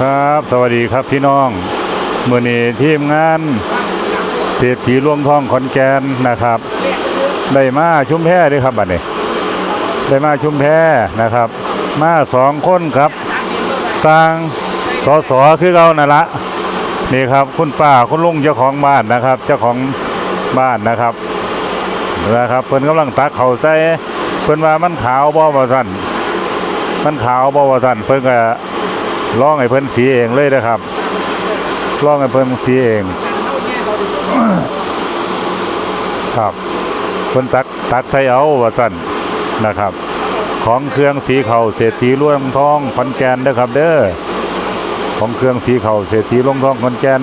ครับ สวัสดีครับพี่น้องเมื่อนี้ทีมงานเศรษฐีล่วงทองขอนแก่นนะครับ ได้มาชุมแพเด้วยครับบัดนี้ ได้มาชุมแพนะครับ มาสองคนครับสร้างสอสอคือเรานั่นละนี่ครับ คุณป้าคุณลุงเจ้าของบ้านนะครับ เจ้าของบ้านนะครับนะครับเพิ่นกำลังตักเขาใส่เพิ่นว่ามันขาวบ่ว่าซั่นมันขาวบ่ว่าซั่นเพิ่นก็ ลองให้เพิ่นสีเองเลยนะครับลองให้เพิ่นสีเองครับเพิ่นตักตักใส่เอาว่าซั่นนะครับ ของเครื่องสีเขาเศรษฐีร่วงทองขอนแก่นเด้อครับ เด้อของเครื่องสีเขาเศรษฐีร่วงทองขอนแกน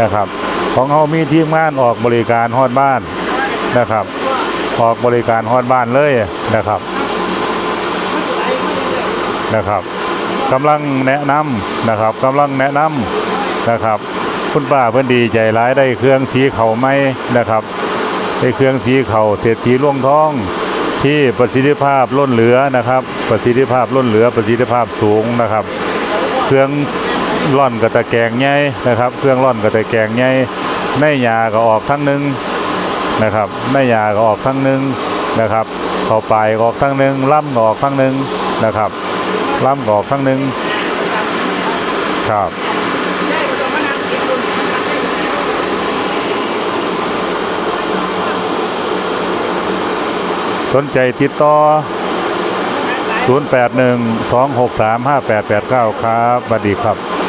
นะครับ ของเฮามีทีมงานออกบริการฮอดบ้านนะครับ ออกบริการฮอดบ้านเลยนะครับนะครับ กำลังแนะนำนะครับกำลังแนะนำนะครับ คุณป้าเพิ่อนดีใจหลายได้เครื่องสีเข่าไหมนะครับ ได้เครื่องสีเข่าเศรษฐีร่วงท้อง ที่ประสิทธิภาพล้นเหลือนะครับ ประสิทธิภาพล้นเหลือประสิทธิภาพสูงนะครับ เครื่องร่อนกระตะแกรงใหญ่นะครับ เครื่องร่อนกระตะแกรงใหญ่ในยาก็ออกทั้งหนึ่งนะครับในหยาก็ออกทั้งหนึ่งนะครับเข้าปลายออกทั้งหนึ่งล่ำออกทั้งหนึ่งนะครับ ล้ำก็ออกทั้งหนึ่งครับสนใจติดต่อ 081 263 5889 ครับบัดดีครับ